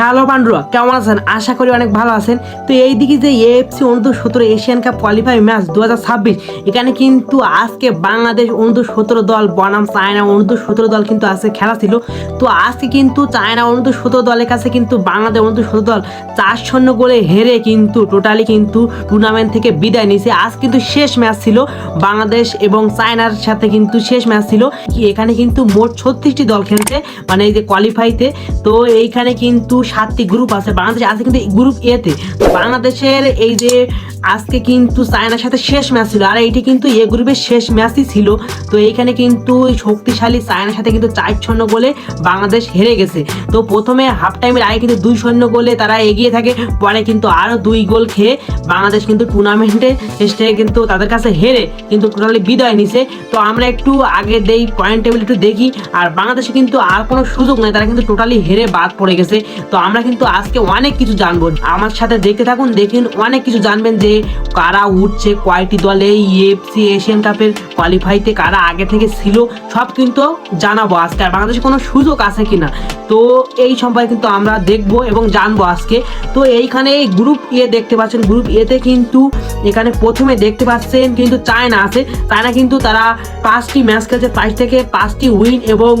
Hello পান্ডুরা, কেমন আছেন? আশা করি অনেক ভালো আছেন। তো এই দিকে যে এএফসি অনূর্ধ্ব সতেরো এশিয়ান কাপ কোয়ালিফাই ম্যাচ দু হাজার ছাব্বিশ, এখানে কিন্তু আজকে বাংলাদেশ অনূর্ধ্ব সতেরো দল, বনাম চায়না অনূর্ধ্ব সতেরো দল কিন্তু আজকে খেলা ছিল। তো আজকে কিন্তু চায়না অনূর্ধ্ব সতেরো দলের কাছে কিন্তু বাংলাদেশ অনূর্ধ্ব সতেরো দল চার শূন্য গোলে হেরে কিন্তু টোটালি কিন্তু টুর্নামেন্ট থেকে বিদায় নিয়েছে। আজ কিন্তু শেষ ম্যাচ ছিল বাংলাদেশ এবং চায়নার সাথে কিন্তু শেষ ম্যাচ ছিল। এখানে কিন্তু মোট ছত্রিশটি দল খেলছে মানে এই যে কোয়ালিফাইতে তো এইখানে কিন্তু সাতটি গ্রুপ আছে বাংলাদেশে আছে কিন্তু গ্রুপ এতে বাংলাদেশের এই যে আজকে কিন্তু চায়নার সাথে শেষ ম্যাচ ছিল। আর এইটি কিন্তু এ গ্রুপের শেষ ম্যাচই ছিল। তো এইখানে কিন্তু শক্তিশালী চায়নার সাথে কিন্তু চার শূন্য গোলে বাংলাদেশ হেরে গেছে। তো প্রথমে হাফ টাইমের আগে কিন্তু দুই শূন্য গোলে তারা এগিয়ে থাকে। পরে কিন্তু আরও দুই গোল খেয়ে বাংলাদেশ কিন্তু টুর্নামেন্টে শেষে কিন্তু তাদের কাছে হেরে কিন্তু টোটালি বিদায় নিছে। তো আমরা একটু আগে দেই পয়েন্ট টেবিল একটু দেখি। আর বাংলাদেশে কিন্তু আর কোনো সুযোগ নেই, তারা কিন্তু টোটালি হেরে বাদ পড়ে গেছে। তো আমরা কিন্তু আজকে অনেক কিছু জানব। আমার সাথে দেখতে থাকুন দেখুন অনেক কিছু জানবেন যে কারা উঠছে, কয়টি দলে ইএফসি এশিয়ান কাপের কোয়ালিফাইতে কারা আগে থেকে ছিল, সব কিন্তু জানাব আজকে। আর বাংলাদেশে কোনো সুযোগ আছে কিনা? তো এই সম্পর্কে কিন্তু আমরা দেখব এবং জানব আজকে। তো এইখানে গ্রুপ এ দেখতে পাচ্ছেন। গ্রুপ এতে কিন্তু এখানে প্রথমে দেখতে পাচ্ছেন কিন্তু চায়না আছে। চায়না কিন্তু তারা পাঁচটি ম্যাচ খেলছে। পাঁচ থেকে পাঁচটি উইন এবং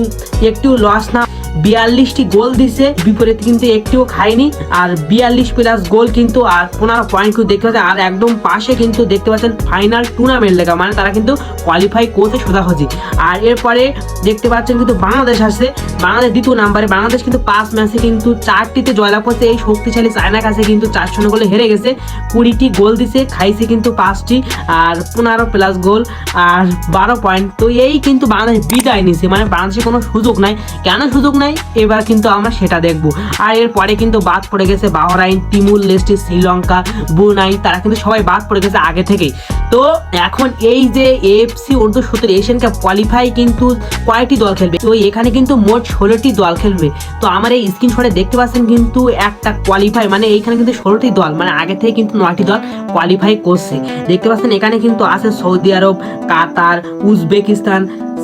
একটু লস না। বিয়াল্লিশটি গোল দিছে, বিপরীতে কিন্তু একটিও খায়নি। আর বিয়াল্লিশ প্লাস গোল কিন্তু আর পনেরো পয়েন্ট কিন্তু দেখতে পাচ্ছেন, আর একদম পাশে কিন্তু দেখতে পাচ্ছেন ফাইনাল টুর্নামেন্ট লেখা মানে তারা কিন্তু কোয়ালিফাই করতে সোজাসুজি। আর এরপরে দেখতে পাচ্ছেন কিন্তু বাংলাদেশ আসছে, বাংলাদেশ দ্বিতীয় নাম্বারে বাংলাদেশ কিন্তু পাঁচ ম্যাচে কিন্তু চারটিতে জয়লাভ করছে। এই শক্তিশালী চায়নার কাছে কিন্তু চার শূন্য গোলে হেরে গেছে, কুড়িটি গোল দিছে, খাইছে কিন্তু পাঁচটি, আর পনেরো প্লাস গোল, আর বারো পয়েন্ট তো এই কিন্তু বাংলাদেশ বিদায় নিছে মানে বাংলাদেশে কোনো সুযোগ নাই। কেন সুযোগ নাই? এবার কিন্তু আমরা সেটা দেখব। আর এরপরে কিন্তু বাদ পড়ে গেছে Bahrain, Timor, Leste, Sri Lanka Brunei তারা কিন্তু সবাই বাদ পড়ে গেছে আগে থেকেই। তো এখন এই যে এফসি অর্ধ সত্তর এশিয়ান কাপ কোয়ালিফাই কিন্তু কয়টি দল খেলবে। তো এখানে কিন্তু মোট ষোলোটি দল খেলবে। তো আমার এই স্ক্রিনশটে দেখতে পাচ্ছেন কিন্তু একটা কোয়ালিফাই মানে এইখানে কিন্তু ষোলোটি দল মানে আগে থেকে কিন্তু নয়টি দল কোয়ালিফাই করছে। দেখতে পাচ্ছেন এখানে কিন্তু আছে Saudi Arab, Qatar, Uzbekistan,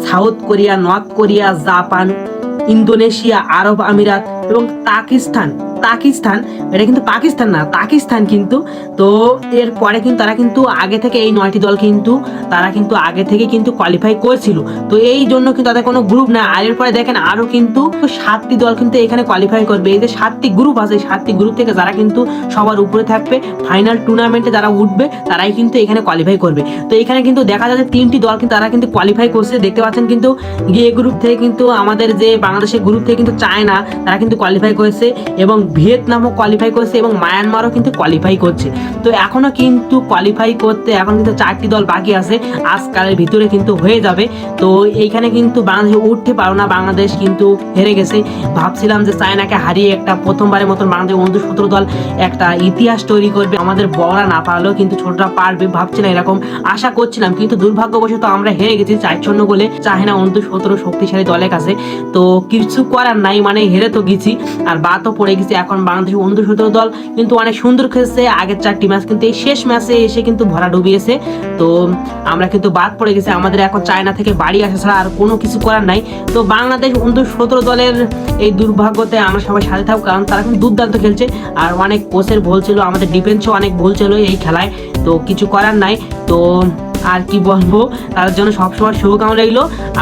South Korea, North Korea, Japan Indonesia আরব আমিরাত এবং পাকিস্তান। পাকিস্তান, এটা কিন্তু পাকিস্তান না, পাকিস্তান কিন্তু। তো এরপরে কিন্তু তারা কিন্তু আগে থেকে এই নয়টি দল কিন্তু, তারা কিন্তু আগে থেকে কিন্তু কোয়ালিফাই করেছিল। তো এই জন্য কিন্তু তাদের কোনো গ্রুপ না আর এরপরে দেখেন আরও কিন্তু সাতটি দল কিন্তু এখানে কোয়ালিফাই করবে। এই যে সাতটি গ্রুপ আছে সাতটি গ্রুপ থেকে যারা কিন্তু সবার উপরে থাকবে ফাইনাল টুর্নামেন্টে যারা উঠবে, তারাই কিন্তু এখানে কোয়ালিফাই করবে। তো এখানে কিন্তু দেখা যাচ্ছে তিনটি দল কিন্তু তারা কিন্তু কোয়ালিফাই করছে। দেখতে পাচ্ছেন কিন্তু গিয়ে গ্রুপ থেকে কিন্তু আমাদের যে বাংলাদেশের গ্রুপ থেকে কিন্তু চায়না, তারা কিন্তু কোয়ালিফাই করেছে। এবং ভিয়েতনামও কোয়ালিফাই করেছে এবং মায়ানমারও কিন্তু কোয়ালিফাই করছে। তো এখনও কিন্তু কোয়ালিফাই করতে এখন কিন্তু চারটি দল বাকি আছে। আজকালের ভিতরে কিন্তু হয়ে যাবে। তো এইখানে কিন্তু বাংলাদেশ উঠতে পারো না, বাংলাদেশ কিন্তু হেরে গেছে। ভাবছিলাম যে চায়নাকে হারিয়ে একটা প্রথমবারের মতন বাংলাদেশ অনূর্ধ্ব সতেরো দল একটা ইতিহাস তৈরি করবে। আমাদের বড়রা না পারলেও কিন্তু ছোটরা পারবে, ভাবছিলাম এরকম। আশা করছিলাম কিন্তু দুর্ভাগ্যবশত আমরা হেরে গেছি চার শূন্য গোলে। চায়না অনূর্ধ্ব সতেরো শক্তিশালী দলের কাছে। তো কিছু করার নাই মানে হেরে তো গেছি। আর বাতও পড়ে গেছি এখন বাংলাদেশ সতেরো দল, কিন্তু অনেক সুন্দর খেলছে। আগের চারটি ম্যাচ কিন্তু এই শেষ ম্যাচে এসে কিন্তু ভরা ডুবিয়েছে। তো আমরা কিন্তু বাদ পড়ে গেছি। আমাদের এখন চায়না থেকে বাড়ি আসা ছাড়া আর কোনো কিছু করার নাই। তো বাংলাদেশ সতেরো দলের এই দুর্ভাগ্যতে আমরা সবাই সাথে থাকব কারণ তারা কিন্তু দুর্দান্ত খেলছে। আর অনেক কোচের ভুল ছিল, আমাদের ডিফেন্সও অনেক ভুল ছিল এই খেলায়। তো কিছু করার নাই। তো আর কি বলব? তাদের জন্য সবসময় শুভকামনা রইল।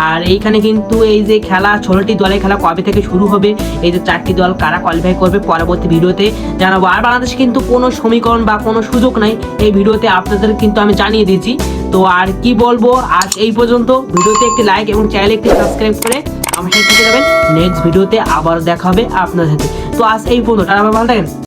আর এইখানে কিন্তু এই যে খেলা, ষোলোটি দলের খেলা কবে থেকে শুরু হবে? এই যে চারটি দল কারা কোয়ালিফাই করবে পরবর্তী ভিডিওতে জানাব। আর বাংলাদেশে কিন্তু কোনো সমীকরণ বা কোনো সুযোগ নাই। এই ভিডিওতে আপনাদের কিন্তু আমি জানিয়ে দিয়েছি। তো আর কি বলব? আজ এই পর্যন্ত। ভিডিওতে একটি লাইক এবং চ্যানেলে একটি সাবস্ক্রাইব করে আমার সাথে নেক্সট ভিডিওতে আবার দেখা হবে আপনাদের সাথে। তো আজ এই পর্যন্ত। তারা ভালো থাকেন।